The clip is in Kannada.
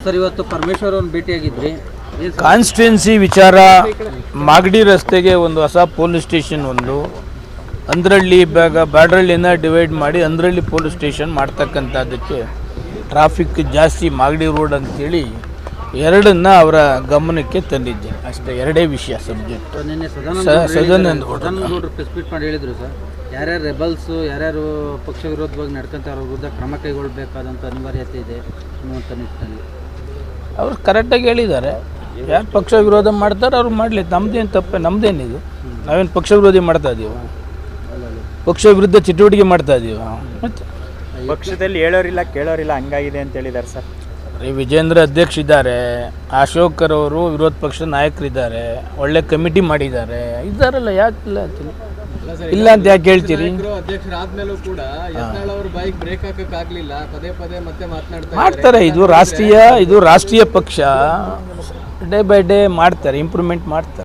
ಸರ್ ಇವತ್ತು ಪರಮೇಶ್ವರ್ ಅವ್ರನ್ನ ಭೇಟಿಯಾಗಿದ್ರಿ ಏನ್ ಸರ್? ಕಾನ್ಸ್ಟಿಟ್ಯುನ್ಸಿ ವಿಚಾರ ಮಾಗಡಿ ರಸ್ತೆಗೆ ಒಂದು ಹೊಸ ಪೊಲೀಸ್ ಸ್ಟೇಷನ್ ಒಂದು ಅಂದ್ರಳ್ಳಿ ಬ್ಯಾಗ ಬ್ಯಾಡ್ರಳ್ಳಿನ ಡಿವೈಡ್ ಮಾಡಿ ಅಂದ್ರಳ್ಳಿ ಪೊಲೀಸ್ ಸ್ಟೇಷನ್ ಮಾಡ್ತಕ್ಕಂಥದ್ದಕ್ಕೆ ಟ್ರಾಫಿಕ್ ಜಾಸ್ತಿ ಮಾಗಡಿ ರೋಡ್ ಅಂತೇಳಿ ಎರಡನ್ನ ಅವರ ಗಮನಕ್ಕೆ ತಂದಿದ್ದೆ ಅಷ್ಟೇ ಎರಡೇ ವಿಷಯ ಸಬ್ಜೆಕ್ಟ್ ಸರ್, ನಿನ್ನೆ ಸದಾನಂದ ಸ- ಗೌಡ್ರು ಸದಾನಂದ ಹೇಳಿದ್ದಾರೆ. ಗೌಡ್ರು. ಸದಾನಂದ ಗೌಡ್ರು ಪ್ರೆಸ್ ಮೀಟ್ ಮಾಡಿ ಹೇಳಿದ್ರು ಸರ್ ಯಾರ್ಯಾರು ರೆಬಲ್ಸ್ ಯಾರ್ಯಾರು ಪಕ್ಷ ವಿರೋಧವಾಗಿ ನಡ್ಕೊಂತಾರೆ ಅವ್ರ ವಿರುದ್ಧ ಕ್ರಮ ಕೈಗೊಳ್ಳಬೇಕಾದಂಥ ಅನಿವಾರ್ಯತೆ ಇದೆ ಅನ್ನುವಂಥ ನಿಟ್ಟಿನಲ್ಲಿ ಅವ್ರು ಕರೆಕ್ಟಾಗಿ ಹೇಳಿದ್ದಾರೆ. ಯಾರು ಪಕ್ಷ ವಿರೋಧ ಮಾಡ್ತಾರೆ ಅವ್ರು ಮಾಡಲಿ. ನಮ್ದೇನು ತಪ್ಪೆ ನಮ್ದೇನಿದು. ನಾವೇನು ಪಕ್ಷ ವಿರೋಧಿ ಮಾಡ್ತಾ ಇದ್ದೀವಿ ಪಕ್ಷ ವಿರುದ್ಧ ಚಟುವಟಿಕೆ ಮಾಡ್ತಾ ಇದೀವ? ಮತ್ತೆ? ಪಕ್ಷದಲ್ಲಿ ಹೇಳೋರಿಲ್ಲ ಕೇಳೋರಿಲ್ಲ ಹಂಗಾಗಿದೆ ಅಂತ ಹೇಳಿದ್ದಾರೆ ಸರ್. ಈ ವಿಜೇಂದ್ರ ಅಧ್ಯಕ್ಷ ಇದ್ದಾರೆ ಅಶೋಕರ್ ಅವರು ವಿರೋಧ ಪಕ್ಷದ ನಾಯಕರಿದ್ದಾರೆ ಒಳ್ಳೆ ಕಮಿಟಿ ಮಾಡಿದ್ದಾರೆ. ಇದ್ದಾರಲ್ಲ ಯಾಕಿಲ್ಲ ಅಂತೀನಿ ಇಲ್ಲ ಅಂತ ಯಾಕೆ ಹೇಳ್ತೀರಿ? ಅಧ್ಯಕ್ಷರಾದ್ಮೇಲೂ ಕೂಡ ಯತ್ನಾಳ್ ಅವ್ರ ಬೈಕ್ ಬ್ರೇಕ್ ಹಾಕಕ್ ಆಗ್ಲಿಲ್ಲ. ಪದೇ ಪದೇ ಮತ್ತೆ ಮಾತನಾಡ್ತಾರೆ ಮಾಡ್ತಾರೆ ಇದು ರಾಷ್ಟ್ರೀಯ ಇದು ರಾಷ್ಟ್ರೀಯ ಪಕ್ಷ. ಡೇ ಬೈ ಡೇ ಮಾಡ್ತಾರೆ ಇಂಪ್ರೂವ್ಮೆಂಟ್ ಮಾಡ್ತಾರೆ.